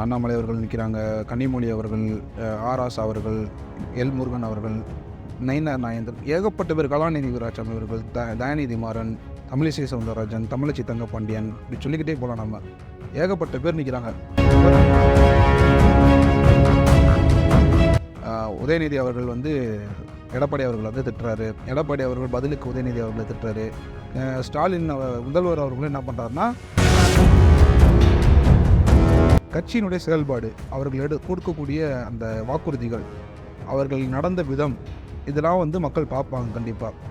அண்ணாமலை அவர்கள் நிற்கிறாங்க கன்னிமொழி அவர்கள் ஆராஸ் அவர்கள் எல் முருகன் அவர்கள் நயினார் நாயந்தர் ஏகப்பட்ட பேர் கலாநிதி வீராசாமி அவர்கள் த தயாநிதி மாறன் தமிழிசை சவுந்தரராஜன் தமிழச்சி தங்கப்பாண்டியன் இப்படி சொல்லிக்கிட்டே போகலாம் நம்ம. ஏகப்பட்ட பேர் நிற்கிறாங்க. உதயநிதி அவர்கள் வந்து எடப்பாடி அவர்கள் வந்து திட்டுறாரு. எடப்பாடி அவர்கள் பதிலுக்கு உதயநிதி அவர்களை திட்டுறாரு. ஸ்டாலின் முதல்வர் அவர்களும் என்ன பண்ணுறாருன்னா கட்சியினுடைய செயல்பாடு அவர்கள் எடு கொடுக்கக்கூடிய அந்த வாக்குறுதிகள் அவர்கள் நடந்த விதம் இதெல்லாம் வந்து மக்கள் பார்ப்பாங்க கண்டிப்பாக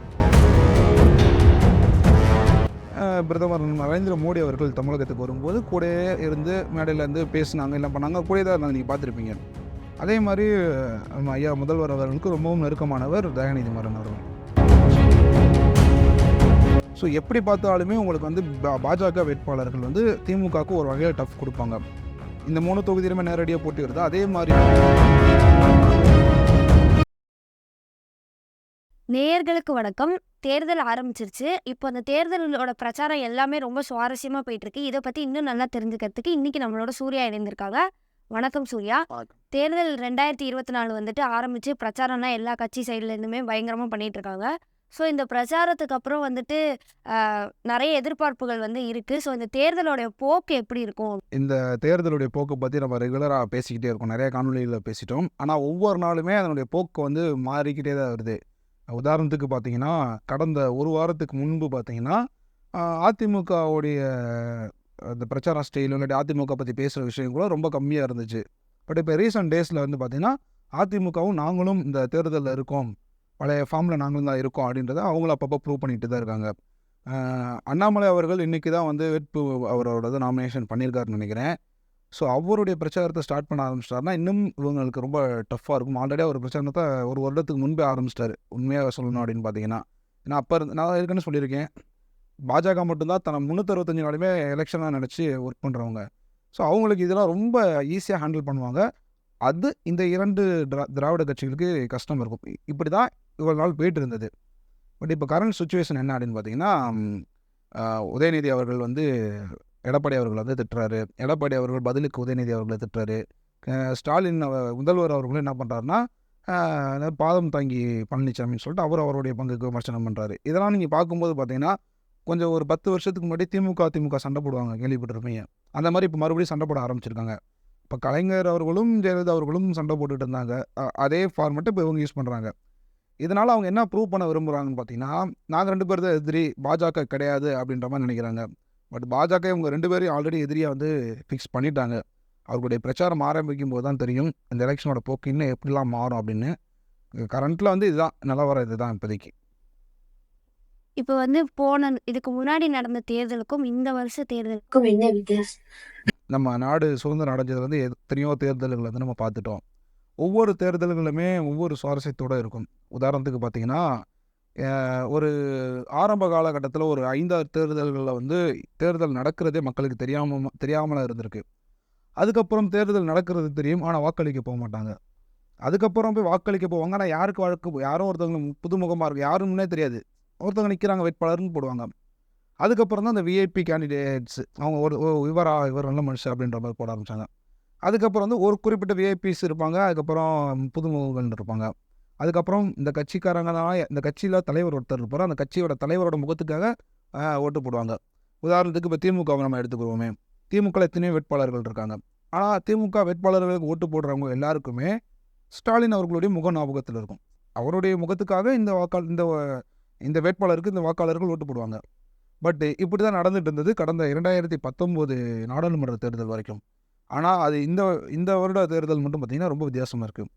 பிரதமர் நரேந்திர மோடி அவர்கள் தமிழகத்துக்கு வரும்போது கூடயே இருந்து மேடையில் இருந்து பேசினாங்க எல்லாம் பண்ணாங்க. கூட தான் இருந்தாங்க நீங்கள் பார்த்துருப்பீங்க. அதே மாதிரி நம்ம ஐயா முதல்வர் அவர்களுக்கு ரொம்பவும் நெருக்கமானவர் தயாநிதி மாறன் அவர்கள். ஸோ எப்படி பார்த்தாலுமே உங்களுக்கு வந்து பா- பாஜக வேட்பாளர்கள் வந்து திமுகவுக்கு ஒரு வகையில் டஃப் கொடுப்பாங்க. இந்த மூணு தொகுதியிலுமே நேரடியாக போட்டி வருது அதே மாதிரி நேயர்களுக்கு வணக்கம். தேர்தல் ஆரம்பிச்சிருச்சு. இப்போ அந்த தேர்தலோட பிரச்சாரம் எல்லாமே ரொம்ப சுவாரஸ்யமாக போயிட்டு இருக்கு இதை பற்றி இன்னும் நல்லா தெரிஞ்சுக்கிறதுக்கு இன்னைக்கு நம்மளோட சூர்யா இணைந்திருக்காங்க. வணக்கம் சூர்யா. தேர்தல் ரெண்டாயிரத்தி இருபத்தி நாலு வந்துட்டு ஆரம்பிச்சு பிரச்சாரம்னா எல்லா கட்சி சைடுல இருந்துமே பயங்கரமாக பண்ணிட்டு இருக்காங்க ஸோ இந்த பிரச்சாரத்துக்கு அப்புறம் வந்துட்டு நிறைய எதிர்பார்ப்புகள் வந்து இருக்கு. ஸோ இந்த தேர்தலோடைய போக்கு எப்படி இருக்கும்? இந்த தேர்தலுடைய போக்கை பற்றி நம்ம ரெகுலராக பேசிக்கிட்டே இருக்கோம். நிறைய காணொலிகளில் பேசிட்டோம். ஆனால் ஒவ்வொரு நாளுமே அதனுடைய போக்கு வந்து மாறிக்கிட்டே தான் வருது. உதாரணத்துக்கு பார்த்தீங்கன்னா கடந்த ஒரு வாரத்துக்கு முன்பு பார்த்தீங்கன்னா அதிமுகவுடைய அந்த பிரச்சார ஸ்டைல் இல்லாட்டி அதிமுக பற்றி பேசுகிற விஷயம் கூட ரொம்ப கம்மியாக இருந்துச்சு. பட் இப்போ ரீசெண்ட் டேஸில் வந்து பார்த்திங்கன்னா அதிமுகவும் நாங்களும் இந்த தேர்தலில் இருக்கோம். பழைய ஃபார்மில் நாங்களும் தான் இருக்கோம் அப்படின்றத அவங்களும் அப்பப்போ ப்ரூவ் பண்ணிட்டு தான் இருக்காங்க. அண்ணாமலை அவர்கள் இன்றைக்கி தான் வந்து வேட்பு அவரோட நாமினேஷன் பண்ணியிருக்காருன்னு நினைக்கிறேன். ஸோ அவருடைய பிரச்சாரத்தை ஸ்டார்ட் பண்ண ஆரம்பிச்சிட்டாருன்னா இன்னும் இவங்களுக்கு ரொம்ப டஃப்பாக இருக்கும். ஆல்ரெடி அவர் பிரச்சாரத்தை ஒரு வருடத்துக்கு முன்பே ஆரம்பிச்சிட்டாரு. உண்மையாக சொல்லணும் அப்படின்னு பார்த்தீங்கன்னா ஏன்னா அப்போ இருந்து நான் ஏற்கனவே சொல்லியிருக்கேன். பாஜக மட்டும்தான் தன்னை முந்நூற்றறுபத்தஞ்சு நாளுமே எலெக்ஷனாக நினச்சி ஒர்க் பண்ணுறவங்க ஸோ அவங்களுக்கு இதெல்லாம் ரொம்ப ஈஸியாக ஹேண்டில் பண்ணுவாங்க. அது இந்த இரண்டு திரா திராவிட கட்சிகளுக்கு கஷ்டம் இருக்கும். இப்படி தான் இவ்வளோ நாள் போயிட்டு இருந்தது பட் இப்போ கரண்ட் சுச்சுவேஷன் என்ன அப்படின்னு பார்த்தீங்கன்னா உதயநிதி அவர்கள் வந்து எடப்பாடி அவர்கள் வந்து திட்டுறாரு. எடப்பாடி அவர்கள் பதிலுக்கு உதயநிதி அவர்களை திட்டுறாரு. ஸ்டாலின் முதல்வர் அவர்களும் என்ன பண்ணுறாருன்னா பாதம் தாங்கி பழனிசாமின்னு சொல்லிட்டு அவர் அவருடைய பங்குக்கு விமர்சனம் பண்ணுறாரு இதெல்லாம் நீங்கள் பார்க்கும்போது பார்த்தீங்கன்னா கொஞ்சம் ஒரு பத்து வருஷத்துக்கு முன்னாடி திமுக திமுக சண்டை போடுவாங்க கேள்விப்பட்டிருப்பீங்க. அந்த மாதிரி இப்போ மறுபடியும் சண்டை போட ஆரம்பிச்சிருக்காங்க. இப்போ கலைஞர் அவர்களும் ஜெயலலிதா அவர்களும் சண்டை போட்டுட்டு இருந்தாங்க. அதே ஃபார்மெட்டை இப்போ இவங்க யூஸ் பண்ணுறாங்க இதனால் அவங்க என்ன ப்ரூவ் பண்ண விரும்புகிறாங்கன்னு பார்த்தீங்கன்னா நாங்கள் ரெண்டு பேர் தான் எதிரி பாஜக கிடையாது அப்படின்ற மாதிரி நினைக்கிறாங்க. பட் பாஜக இவங்க ரெண்டு பேரையும் ஆல்ரெடி எதிரியாக வந்து ஃபிக்ஸ் பண்ணிட்டாங்க. அவர்களுடைய பிரச்சாரம் ஆரம்பிக்கும் போது தான் தெரியும் இந்த எலெக்ஷனோட போக்கு இன்னும் எப்படிலாம் மாறும் அப்படின்னு. கரண்ட்டில் வந்து இதுதான் நிலவரம் இதுதான் இப்போதைக்கு. இப்போ வந்து போன இதுக்கு முன்னாடி நடந்த தேர்தலுக்கும் இந்த வருஷ தேர்தலுக்கும் என்ன வித்தியாசம்? நம்ம நாடு சுதந்திரம் அடைஞ்சது வந்து எத்தனையோ தேர்தல்கள் வந்து நம்ம பார்த்துட்டோம். ஒவ்வொரு தேர்தல்களுமே ஒவ்வொரு சுவாரஸ்யத்தோடு இருக்கும். உதாரணத்துக்கு பார்த்தீங்கன்னா ஒரு ஆரம்ப காலகட்டத்தில் ஒரு ஐந்தாறு தேர்தல்களில் வந்து தேர்தல் நடக்கிறதே மக்களுக்கு தெரியாமல் தெரியாமலாம் இருந்திருக்கு. அதுக்கப்புறம் தேர்தல் நடக்கிறது தெரியும் ஆனால் வாக்களிக்க போக மாட்டாங்க. அதுக்கப்புறம் போய் வாக்களிக்க போவாங்க. ஆனால் யாருக்கு வழக்கு யாரும் ஒருத்தவங்க புதுமுகமாக இருக்கும் யாருன்னே தெரியாது. ஒருத்தவங்க நிற்கிறாங்க வேட்பாளர்னு போடுவாங்க. அதுக்கப்புறம் தான் அந்த விஐபி கேண்டிடேட்ஸ் அவங்க ஒரு ஓ, இவரா இவர் நல்ல மனுஷன் அப்படின்ற மாதிரி போட ஆரம்பிச்சாங்க. அதுக்கப்புறம் வந்து ஒரு குறிப்பிட்ட விஐபிஸ் இருப்பாங்க. அதுக்கப்புறம் புதுமுகங்கள் இருப்பாங்க. அதுக்கப்புறம் இந்த கட்சிக்காரங்க இந்த கட்சியில் தலைவர் ஒருத்தர் இருப்பார். அந்த கட்சியோட தலைவரோட முகத்துக்காக ஓட்டு போடுவாங்க. உதாரணத்துக்கு இப்போ திமுகவை நம்ம எடுத்துக்குவோமே திமுக எத்தனையோ வேட்பாளர்கள் இருக்காங்க. ஆனால் திமுக வேட்பாளர்களுக்கு ஓட்டு போடுறவங்க எல்லாருக்குமே ஸ்டாலின் அவர்களுடைய முக ஞாபகத்தில் இருக்கும். அவருடைய முகத்துக்காக இந்த வாக்காளர் இந்த இந்த வேட்பாளருக்கு இந்த வாக்காளர்கள் ஓட்டு போடுவாங்க. பட் இப்படி தான் நடந்துட்டு இருந்தது கடந்த இரண்டாயிரத்தி பத்தொம்போது நாடாளுமன்ற தேர்தல் வரைக்கும். ஆனால் அது இந்த இந்த வருட தேர்தல் மட்டும் பார்த்திங்கன்னா ரொம்ப வித்தியாசமாக இருக்குது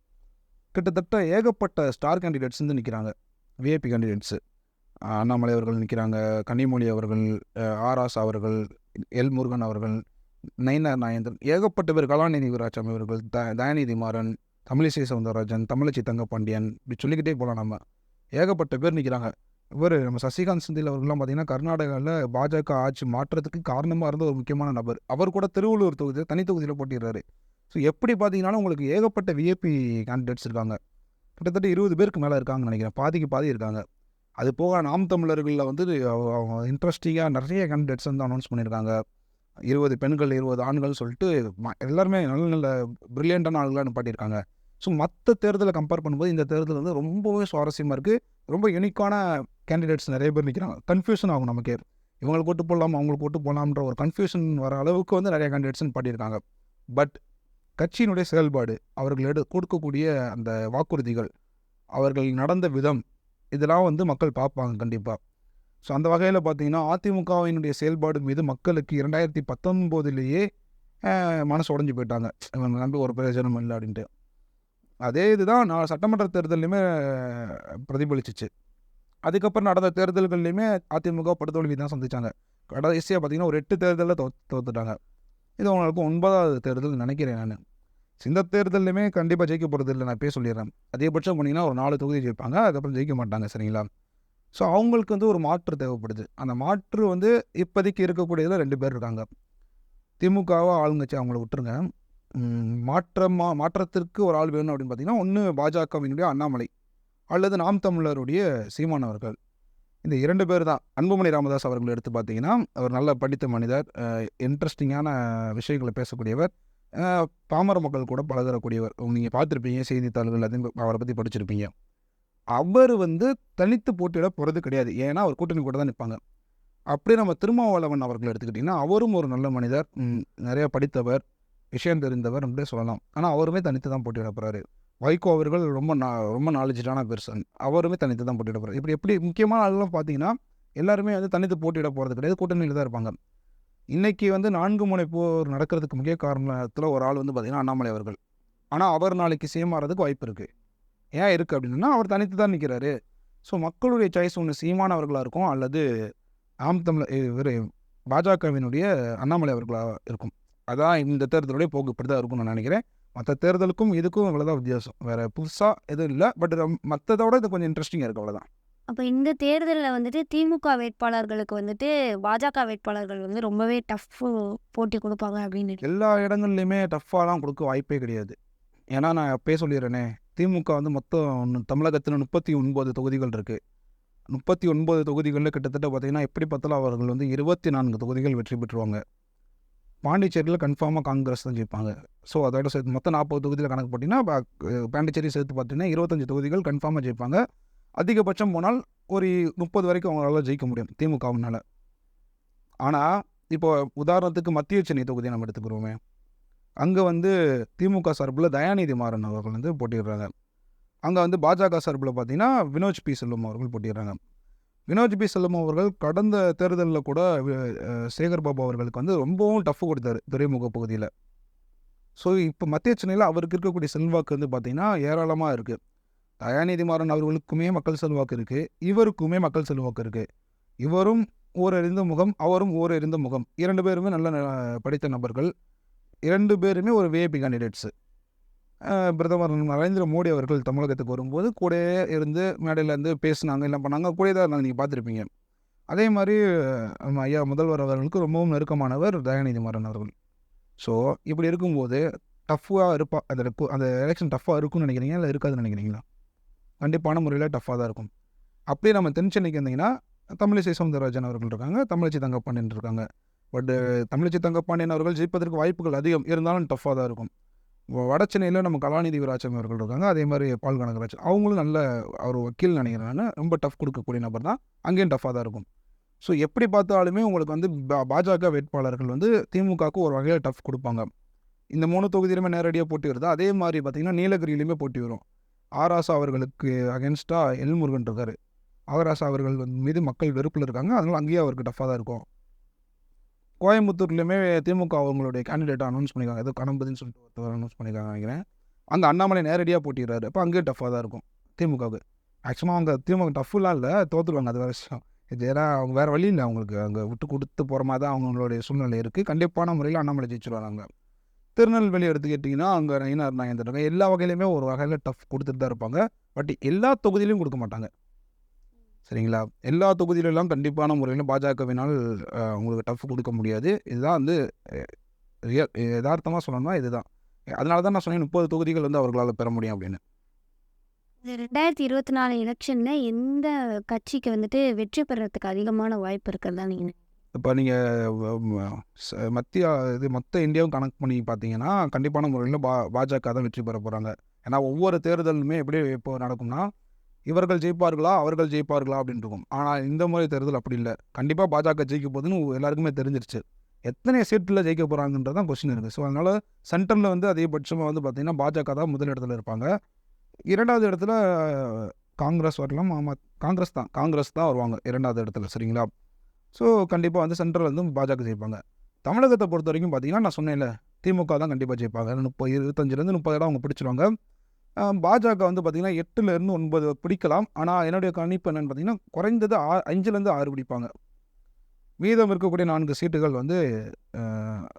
கிட்டத்தட்ட ஏகப்பட்ட ஸ்டார் கேண்டிடேட்ஸ் வந்து நிற்கிறாங்க விஐபி கேண்டிடேட்ஸு அண்ணாமலை அவர்கள் நிற்கிறாங்க கன்னிமொழி அவர்கள் ஆர் ஆஸ் அவர்கள் எல் முருகன் அவர்கள் நயனார் நாயந்தன் ஏகப்பட்ட பேர் கலாநிதி வீராசாமி அவர்கள் த தயாநிதி மாறன் தமிழிசை சவுந்தரராஜன் தமிழச்சி தங்கப்பாண்டியன் இப்படி சொல்லிக்கிட்டே போகலாம் நம்ம. ஏகப்பட்ட பேர் நிற்கிறாங்க இவர் நம்ம சசிகாந்த் செந்தில் அவர்கள்லாம் பார்த்தீங்கன்னா கர்நாடகாவில் பாஜக ஆட்சி மாற்றத்துக்கு காரணமாக இருந்த ஒரு முக்கியமான நபர். அவர் கூட திருவள்ளூர் தொகுதியில் தனி தொகுதியில் போட்டிடுறாரு ஸோ எப்படி பார்த்தீங்கன்னாலும் உங்களுக்கு ஏகப்பட்ட விஏபி கேண்டிடேட்ஸ் இருக்காங்க. கிட்டத்தட்ட இருபது பேருக்கு மேலே இருக்காங்கன்னு நினைக்கிறேன். பாதிக்கு பாதி இருக்காங்க. அது போக நாம் தமிழர்களில் வந்து இன்ட்ரெஸ்டிங்காக நிறைய கேண்டிடேட்ஸ் வந்து அனௌன்ஸ் பண்ணியிருக்காங்க. இருபது பெண்கள் இருபது ஆண்கள் சொல்லிட்டு எல்லாருமே நல்ல நல்ல பிரில்லியண்டான ஆளுங்களா நிப்பாட்டியிருக்காங்க. ஸோ மற்ற தேர்தலை கம்பேர் பண்ணும்போது இந்த தேர்தல் வந்து ரொம்பவே சுவாரஸ்யமாக இருக்குது ரொம்ப யூனிக்கான கேண்டிடேட்ஸ் நிறைய பேர் நிற்கிறாங்க கன்ஃபியூஷன் ஆகும் நமக்கே. இவங்களுக்கு ஓட்டு போடலாம் அவங்களுக்கு ஓட்டு போடலாம்ன்ற ஒரு கன்ஃபியூஷன் வர அளவுக்கு வந்து நிறைய கேண்டிடேட்ஸ் பண்ணியிருக்காங்க பட் கட்சியினுடைய செயல்பாடு அவர்கள் எடு கொடுக்கக்கூடிய அந்த வாக்குறுதிகள் அவர்கள் நடந்த விதம் இதெல்லாம் வந்து மக்கள் பார்ப்பாங்க கண்டிப்பாக ஸோ அந்த வகையில் பார்த்தீங்கன்னா அதிமுகவினுடைய செயல்பாடு மீது மக்களுக்கு இரண்டாயிரத்தி பத்தொம்போதுலேயே மனசு உடஞ்சி போயிட்டாங்க. இவங்க நம்பி ஒரு பிரயோஜனம் இல்லை அப்படின்ட்டு. அதே இதுதான் நான் சட்டமன்ற தேர்தலையுமே பிரதிபலிச்சிச்சு. அதுக்கப்புறம் நடந்த தேர்தல்கள்லையுமே அதிமுக படுதோல்வி தான் சந்திச்சாங்க. கடைசியாக பார்த்தீங்கன்னா ஒரு எட்டு தேர்தலில் தோ தோத்துட்டாங்க. இது அவங்களுக்கு ஒன்பதாவது தேர்தல் நினைக்கிறேன் நான். இந்த தேர்தல்லையுமே கண்டிப்பாக ஜெயிக்க போகிறது இல்லை நான் பேச சொல்லிடுறேன். அதிகபட்சம் பண்ணிங்கன்னா ஒரு நாலு தொகுதி ஜெயிப்பாங்க அதுக்கப்புறம் ஜெயிக்க மாட்டாங்க சரிங்களா? ஸோ அவங்களுக்கு வந்து ஒரு மாற்று தேவைப்படுது. அந்த மாற்று வந்து இப்போதைக்கு இருக்கக்கூடியதில் ரெண்டு பேர் இருக்காங்க. திமுகவை ஆளுங்கட்சி அவங்கள விட்டுருங்க. மாற்றமாக மாற்றத்திற்கு ஒரு ஆள் வேணும் அப்படின்னு பார்த்தீங்கன்னா ஒன்று பாஜகவினுடைய அண்ணாமலை. அல்லது நாம் தமிழருடைய சீமான் அவர்கள். இந்த இரண்டு பேர் தான். அன்புமணி ராமதாஸ் அவர்கள் எடுத்து பார்த்தீங்கன்னா அவர் நல்ல படித்த மனிதர் இன்ட்ரெஸ்டிங்கான விஷயங்களை பேசக்கூடியவர் பாமர மக்கள் கூட பழகக்கூடியவர் நீங்கள் பார்த்துருப்பீங்க செய்தித்தாள்கள் அதையும் அவரை பற்றி படிச்சிருப்பீங்க. அவர் வந்து தனித்து போட்டியிட போகிறது கிடையாது. ஏன்னா அவர் கூட்டணி கூட தான் நிற்பாங்க அப்படியே நம்ம திருமாவளவன் அவர்கள் எடுத்துக்கிட்டிங்கன்னா அவரும் ஒரு நல்ல மனிதர். நிறையா படித்தவர் விஷயம் தெரிந்தவர் அப்படியே சொல்லலாம். ஆனால் அவருமே தனித்து தான் போட்டியிட போகிறாரு வைகோ அவர்கள் ரொம்ப நா ரொம்ப நாலேஜான பெர்சன் அவருமே தனித்து தான் போட்டியிட போகிறார் இப்படி எப்படி முக்கியமான ஆளுலாம் பார்த்தீங்கன்னா எல்லாருமே வந்து தனித்து போட்டியிட போகிறது கிடையாது. கூட்டணியில் தான் இருப்பாங்க. இன்னைக்கு வந்து நான்கு முனை போர் நடக்கிறதுக்கு முக்கிய காரணத்தில் ஒரு ஆள் வந்து பார்த்தீங்கன்னா அண்ணாமலை அவர்கள். ஆனால் அவர் நாளைக்கு சேம் ஆகிறதுக்கு வாய்ப்பு இருக்குது ஏன் இருக்குது அப்படின்னா அவர் தனித்து தான் நிற்கிறாரு ஸோ மக்களுடைய சாய்ஸ் ஒன்று சீமானவர்களாக இருக்கும் அல்லது ஆம் தமிழ் இவர் பாஜகவினுடைய அண்ணாமலை அவர்களாக இருக்கும். அதான் இந்த தேர்தலுடைய போக்கு. இப்படி தான் இருக்கும்னு நான் நினைக்கிறேன். மற்ற தேர்தலுக்கும் இதுக்கும் இவ்வளோதான் வித்தியாசம். வேறு புதுசாக எதுவும் இல்லை பட் மற்றதோட இது கொஞ்சம் இன்ட்ரெஸ்டிங்காக இருக்குது அவ்வளோதான் அப்போ இந்த தேர்தலில் வந்துட்டு திமுக வேட்பாளர்களுக்கு வந்துட்டு பாஜக வேட்பாளர்கள் வந்து ரொம்பவே டஃப் போட்டி கொடுப்பாங்க அப்படின்னு. எல்லா இடங்கள்லையுமே டஃப்பாலாம் கொடுக்க வாய்ப்பே கிடையாது. ஏன்னா நான் அப்பயே சொல்லிடுறேனே திமுக வந்து மொத்தம் தமிழகத்தில் முப்பத்தி ஒன்பது தொகுதிகள் இருக்குது முப்பத்தி ஒன்பது தொகுதிகளில் கிட்டத்தட்ட பார்த்தீங்கன்னா எப்படி பார்த்தாலும் அவர்கள் வந்து இருபத்தி நான்கு தொகுதிகள் வெற்றி பெற்றுருவாங்க பாண்டிச்சேரியில் கன்ஃபார்மாக காங்கிரஸ் தான் ஜெயிப்பாங்க. ஸோ அதோட சேர்த்து மொத்தம் நாற்பது தொகுதியில் கணக்கு போட்டிங்கன்னா பாண்டிச்சேரி சேர்த்து பார்த்தீங்கன்னா இருபத்தஞ்சு தொகுதிகள் கன்ஃபார்மாக ஜெயிப்பாங்க. அதிகபட்சம் போனால் ஒரு முப்பது வரைக்கும் அவங்களால ஜெயிக்க முடியும் திமுகவினால. ஆனால் இப்போ உதாரணத்துக்கு மத்திய சென்னை தொகுதியை நம்ம எடுத்துக்கிறோமே. அங்கே வந்து திமுக சார்பில் தயாநிதி மாறன் அவர்கள் வந்து போட்டிடுறாங்க அங்கே வந்து பாஜக சார்பில் பார்த்தீங்கன்னா வினோஜ் பி. செல்வம் அவர்கள் போட்டிடுறாங்க வினோஜ் பி செல்லம் அவர்கள் கடந்த தேர்தலில் கூட சேகர் பாபு அவர்களுக்கு வந்து ரொம்பவும் டஃப் கொடுத்தாரு துறைமுக பகுதியில். ஸோ இப்போ மத்திய சென்னையில் அவருக்கு இருக்கக்கூடிய செல்வாக்கு வந்து பார்த்திங்கன்னா ஏராளமாக இருக்குது தயாநிதி மாறன் அவர்களுக்குமே மக்கள் செல்வாக்கு இருக்குது இவருக்குமே மக்கள் செல்வாக்கு இருக்குது இவரும் ஓரறிந்த முகம் அவரும் ஓரறிந்த முகம். இரண்டு பேருமே நல்ல படித்த நபர்கள். இரண்டு பேருமே ஒரு விஐபி கேண்டிடேட்ஸு பிரதமர் நரேந்திர மோடி அவர்கள் தமிழகத்துக்கு வரும்போது கூடயே இருந்து மேடையில் இருந்து பேசுனாங்க எல்லாம் பண்ணாங்க. கூடயே தான் இருந்தாங்க. நீங்கள் பார்த்துருப்பீங்க. அதே மாதிரி நம்ம ஐயா முதல்வர் அவர்களுக்கு ரொம்பவும் நெருக்கமானவர் தயாநிதி மாறன் அவர்கள். ஸோ இப்படி இருக்கும்போது டஃப்பாக இருப்பா அந்த அந்த எலெக்ஷன் டஃப்பாக இருக்கும்னு நினைக்கிறீங்க இல்லை இருக்காதுன்னு நினைக்கிறீங்களா? கண்டிப்பான முறையில் டஃப்பாக தான் இருக்கும். அப்படியே நம்ம தென் சென்னைக்கு வந்தீங்கன்னா தமிழிசை சவுந்தரராஜன் அவர்கள் இருக்காங்க தமிழச்சி தங்கப்பாண்டியன் இருக்காங்க. பட் தமிழச்சி தங்கப்பாண்டியன் அவர்கள் ஜெயிப்பதற்கு வாய்ப்புகள் அதிகம். இருந்தாலும் டஃப்பாக தான் இருக்கும். வட சென்னையில் நம்ம கலாநிதி விராஜம் அவர்கள் இருக்காங்க. அதே மாதிரி பால் கனகராஜ் அவங்களும் நல்ல அவர் வக்கீல் நினைக்கிறாங்க. ரொம்ப டஃப் கொடுக்கக்கூடிய நபர் தான். அங்கேயும் டஃப்பாக தான் இருக்கும். ஸோ எப்படி பார்த்தாலுமே உங்களுக்கு வந்து பா- பாஜக வேட்பாளர்கள் வந்து திமுகவுக்கு ஒரு வகையில் டஃப் கொடுப்பாங்க. இந்த மூணு தொகுதியிலுமே நேரடியாக போட்டி வருது. அதே மாதிரி பார்த்தீங்கன்னா நீலகிரியிலையுமே போட்டி வரும். ஆராசா அவர்களுக்கு அகேன்ஸ்டாக எல்முருகன் இருக்கார். ஆராசா அவர்கள் மீது மக்கள் வெறுப்பில் இருக்காங்க. அதனால அங்கேயே அவருக்கு டஃப்பாக தான் இருக்கும். கோயம்புத்தூர்லையுமே திமுக அவங்களுடைய கேண்டிடேட் அனௌன்ஸ் பண்ணியிருக்காங்க ஏதோ கணபதினு சொல்லிட்டு ஒருத்தர் அனௌன்ஸ் பண்ணியிருக்காங்க நினைக்கிறேன். அங்கே அண்ணாமலை நேரடியாக போட்டிடுறாரு. அப்போ அங்கேயும் டஃப்பாக தான் இருக்கும் திமுகவுக்கு. ஆக்சுவலாக அவங்க திமுக டஃப்லாம் இல்லை தோற்றுருவாங்க அது வேறு விஷயம். இது ஏன்னா அவங்க வேறு வழி இல்லை அவங்களுக்கு. அங்கே விட்டு கொடுத்து போகிற மாதிரி தான் அவங்களுடைய சூழ்நிலை இருக்குது கண்டிப்பான முறையில் அண்ணாமலை ஜெயிச்சிருவாங்க அங்கே. திருநெல்வேலி எடுத்துக்கிட்டிங்கன்னா அங்கே நயினார் நாயந்தர் எல்லா வகையிலுமே ஒரு வகையில் டஃப் கொடுத்துட்டு தான் இருப்பாங்க. பட் எல்லா தொகுதியிலையும் கொடுக்க மாட்டாங்க. சரிங்களா? எல்லா தொகுதியிலெல்லாம் கண்டிப்பான முறையில் பாஜகவினால் உங்களுக்கு டஃப் கொடுக்க முடியாது. இதுதான் வந்து ரியல் யதார்த்தமாக சொல்லணும்னா இதுதான். அதனால தான் நான் சொன்னேன் முப்பது தொகுதிகள் வந்து அவர்களால் பெற முடியும் அப்படின்னு. ரெண்டாயிரத்தி இருபத்தி நாலு எலெக்ஷனில் எந்த கட்சிக்கு வந்துட்டு வெற்றி பெறறதுக்கு அதிகமான வாய்ப்பு இருக்கிறதா நீங்கள் இப்போ நீங்கள் மத்திய இது மொத்த இந்தியாவும் கணக்கு பண்ணி பார்த்தீங்கன்னா கண்டிப்பான முறையில் பா பாஜக தான் வெற்றி பெற போகிறாங்க ஏன்னா ஒவ்வொரு தேர்தலுமே எப்படி இப்போ நடக்கும்னா இவர்கள் ஜெயிப்பார்களா? அவர்கள் ஜெயிப்பார்களா? அப்படின்னு இருக்கும் ஆனால் இந்த முறை தேர்தல் அப்படி இல்லை. கண்டிப்பாக பாஜக ஜெயிக்க போகுதுன்னு எல்லாருக்குமே தெரிஞ்சிருச்சு. எத்தனை சீட்டில் ஜெயிக்க போகிறாங்கன்றது தான் கொஸ்டின் இருக்குது ஸோ அதனால் சென்டரில் வந்து அதிகபட்சமாக வந்து பார்த்திங்கன்னா பாஜக தான் முதல் இடத்துல இருப்பாங்க. இரண்டாவது இடத்துல காங்கிரஸ் வரலாம். ஆமாம் காங்கிரஸ் தான். காங்கிரஸ் தான் வருவாங்க இரண்டாவது இடத்துல. சரிங்களா? ஸோ கண்டிப்பாக வந்து சென்ட்ரல் வந்து பாஜக ஜெயிப்பாங்க. தமிழகத்தை பொறுத்த வரைக்கும் பார்த்தீங்கன்னா நான் சொன்னேன்ல திமுக தான் கண்டிப்பாக ஜெயிப்பாங்க. முப்பது இருபத்தஞ்சிலேருந்து முப்பது இடம் அவங்க பிடிச்சிருவாங்க. பாஜக வந்து பார்த்திங்கன்னா எட்டுலேருந்து ஒன்பது பிடிக்கலாம். ஆனால் என்னுடைய கணிப்பு என்னென்னு பார்த்தீங்கன்னா குறைந்தது ஆ அஞ்சுலேருந்து ஆறு பிடிப்பாங்க. மீதம் இருக்கக்கூடிய நான்கு சீட்டுகள் வந்து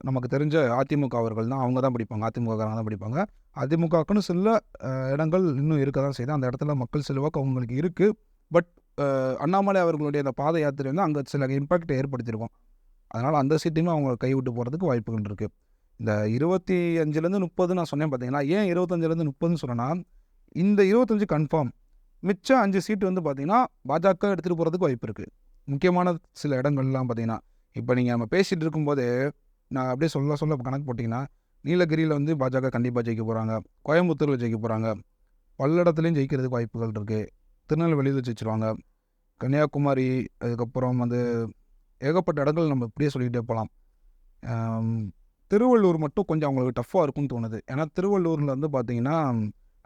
நமக்கு தெரிஞ்ச அதிமுக அவர்கள் தான். அவங்க தான் பிடிப்பாங்க. அதிமுக தான் பிடிப்பாங்க. அதிமுகக்குன்னு சில இடங்கள் இன்னும் இருக்க தான் செய்யுது. அந்த இடத்துல மக்கள் செல்வாக்கு அவங்களுக்கு இருக்குது பட் அண்ணாமலை அவர்களுடைய அந்த பாத யாத்திரை வந்து அங்கே சில இம்பாக்ட் ஏற்படுத்தியிருக்கும். அதனால் அந்த சீட்டையுமே அவங்க கைவிட்டு போகிறதுக்கு வாய்ப்புகள் இருக்குது இந்த இருபத்தி அஞ்சுலேருந்து முப்பது நான் சொன்னேன் பார்த்தீங்கன்னா ஏன் இருபத்தஞ்சிலேருந்து முப்பதுன்னு சொன்னேன்னா இந்த இருபத்தஞ்சு கன்ஃபார்ம் மிச்சம் அஞ்சு சீட்டு வந்து பார்த்தீங்கன்னா பாஜக எடுத்துகிட்டு போகிறதுக்கு வாய்ப்பு இருக்குது முக்கியமான சில இடங்கள்லாம் பார்த்தீங்கன்னா இப்போ நீங்கள் நம்ம பேசிகிட்டு இருக்கும்போது நான் அப்படியே சொல்ல சொல்ல கணக்கு போட்டிங்கன்னா நீலகிரியில் வந்து பாஜக கண்டிப்பாக ஜெயிக்க போகிறாங்க கோயம்புத்தூரில் ஜெயிக்க போகிறாங்க பல்லடத்துலேயும் ஜெயிக்கிறதுக்கு வாய்ப்புகள் இருக்குது திருநெல்வேலியில் ஜெயிச்சிருவாங்க. கன்னியாகுமரி அதுக்கப்புறம் வந்து ஏகப்பட்ட இடங்கள் நம்ம இப்படியே சொல்லிக்கிட்டே போகலாம் திருவள்ளூர் மட்டும் கொஞ்சம் அவங்களுக்கு டஃப்பாக இருக்கும்னு தோணுது. ஏன்னா திருவள்ளூரில் வந்து பார்த்தீங்கன்னா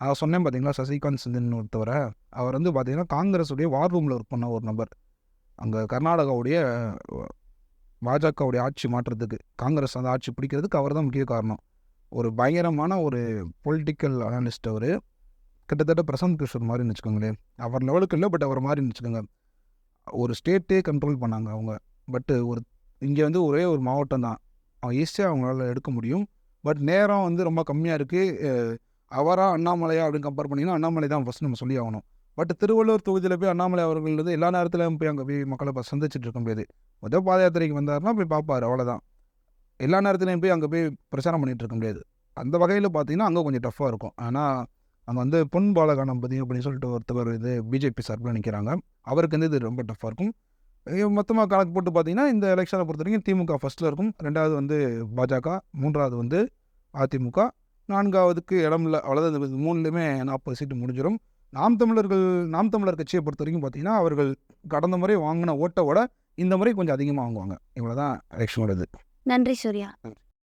நான் சொன்னேன் பார்த்தீங்களா சசிகாந்த் சிந்தன் ஒருத்தவரை. அவர் வந்து பார்த்தீங்கன்னா காங்கிரஸுடைய வார் ரூமில் ஒர்க் பண்ண ஒரு நபர். அங்கே கர்நாடகாவுடைய பாஜகவுடைய ஆட்சி மாற்றத்துக்கு காங்கிரஸ் அந்த ஆட்சி பிடிக்கிறதுக்கு அவர் தான் முக்கிய காரணம். ஒரு பயங்கரமான ஒரு பொலிட்டிக்கல் அனாலிஸ்ட் அவர் கிட்டத்தட்ட பிரசாந்த் கிஷோர் மாதிரின்னு வச்சுக்கோங்களேன். அவர் லெவலுக்கு இல்லை பட் அவர் மாதிரின்னு வச்சுக்கோங்க. ஒரு ஸ்டேட்டே கண்ட்ரோல் பண்ணாங்க அவங்க. பட்டு ஒரு இங்கே வந்து ஒரே ஒரு மாவட்டம் தான். ஈஸியாக அவங்களால எடுக்க முடியும். பட் நேரம் வந்து ரொம்ப கம்மியாக இருக்குது அவரா அண்ணாமலையா அப்படின்னு கம்பேர் பண்ணிங்கன்னா அண்ணாமலை தான் ஃபஸ்ட் நம்ம சொல்லி ஆகணும். பட் திருவள்ளூர் தொகுதியில் போய் அண்ணாமலை அவர்கள் வந்து எல்லா நேரத்திலும் போய் அங்கே போய் மக்களை இப்போ சந்திச்சுட்டு இருக்க முடியாது முதல் பாத யாத்திரைக்கு வந்தாருன்னா போய் பார்ப்பார் அவ்வளோதான் எல்லா நேரத்துலையும் போய் அங்கே போய் பிரச்சாரம் பண்ணிட்டு இருக்க முடியாது. அந்த வகையில் பார்த்தீங்கன்னா அங்கே கொஞ்சம் டஃப்பாக இருக்கும். ஆனால் அங்கே வந்து பொன் பாலகானம்பதி அப்படின்னு சொல்லிட்டு ஒருத்தவர் இது பிஜேபி சார்பில் நிற்கிறாங்க அவருக்கு வந்து இது ரொம்ப டஃப்பாக இருக்கும். மொத்தமாக கணக்கு போட்டு பார்த்தீங்கன்னா இந்த எலெக்ஷனை பொறுத்த வரைக்கும் திமுக ஃபஸ்ட்டில் இருக்கும். ரெண்டாவது வந்து பாஜக மூன்றாவது வந்து அதிமுக நான்காவதுக்கு இடம் இல்லை அவ்வளோதான் இந்த மூணுலேயுமே நாற்பது சீட்டு முடிஞ்சிடும் நாம் தமிழர்கள் நாம் தமிழர் கட்சியை பொறுத்த வரைக்கும் பார்த்தீங்கன்னா அவர்கள் கடந்த முறை வாங்கின ஓட்டை விட இந்த முறை கொஞ்சம் அதிகமாக வாங்குவாங்க. இவ்வளோ தான் எலெக்ஷனோட இது நன்றி சூர்யா.